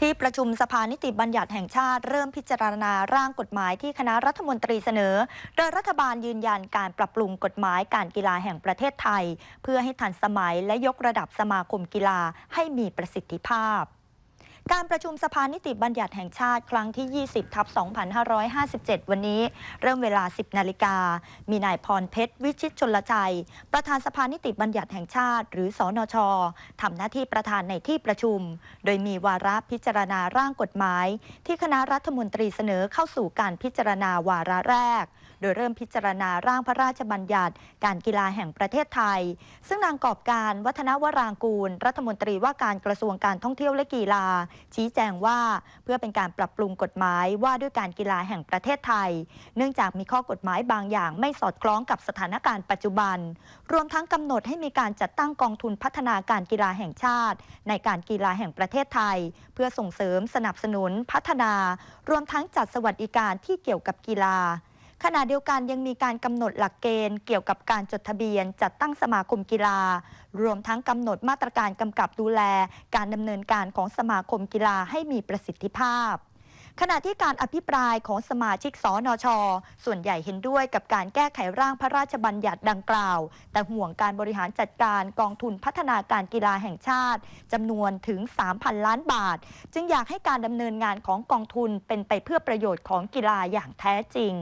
ที่ประชุมสภานิติบัญญัติแห่งชาติเริ่มพิจารณาร่างกฎหมายที่คณะรัฐมนตรีเสนอ โดยรัฐบาลยืนยันการปรับปรุงกฎหมายการกีฬาแห่งประเทศไทย เพื่อให้ทันสมัยและยกระดับสมาคมกีฬาให้มีประสิทธิภาพ การประชุมสภานิติบัญญัติแห่งชาติครั้งที่ 20ทับ2557 วันนี้ เริ่มเวลา 10 นาฬิกา มีนายพรเพชร วิชิตชนลชัย ประธานสภานิติบัญญัติแห่งชาติ หรือสอนชทำหน้าที่ประธานในที่ประชุม โดยมีวาระพิจารณาร่างกฎหมาย ที่คณะรัฐมนตรีเสนอเข้าสู่การพิจารณาวาระแรก โดยเริ่มพิจารณาร่างพระราชบัญญัติ การกีฬาแห่งประเทศไทย ซึ่งนางกอบการวัฒนวรางกูล รัฐมนตรีว่าการกระทรวงการท่องเที่ยวและกีฬาชี้แจงว่าเพื่อเป็นการปรับปรุงกฎหมายว่าด้วยการกีฬาแห่งประเทศไทย เนื่องจากมีข้อกฎหมายบางอย่างไม่สอดคล้องกับสถานการณ์ปัจจุบัน รวมทั้งกำหนดให้มีการจัดตั้งกองทุนพัฒนาการกีฬาแห่งชาติ ในการกีฬาแห่งประเทศไทย เพื่อส่งเสริมสนับสนุนพัฒนา รวมทั้งจัดสวัสดิการที่เกี่ยวกับกีฬา ขณะเดียวกันยังมีการกำหนดหลักเกณฑ์เกี่ยวกับการจดทะเบียน จัดตั้งสมาคมกีฬา รวมทั้งกำหนดมาตรการกำกับดูแล การดำเนินการของสมาคมกีฬาให้มีประสิทธิภาพขณะที่การอภิปรายของสมาชิกสนช ส่วนใหญ่เห็นด้วยกับการแก้ไขร่างพระราชบัญญัติดังกล่าว แต่ห่วงการบริหารจัดการกองทุนพัฒนาการกีฬาแห่งชาติจำนวนถึง 3,000 ล้านบาท จึงอยากให้การดำเนินงานของกองทุนเป็นไปเพื่อประโยชน์ของกีฬาอย่างแท้จริง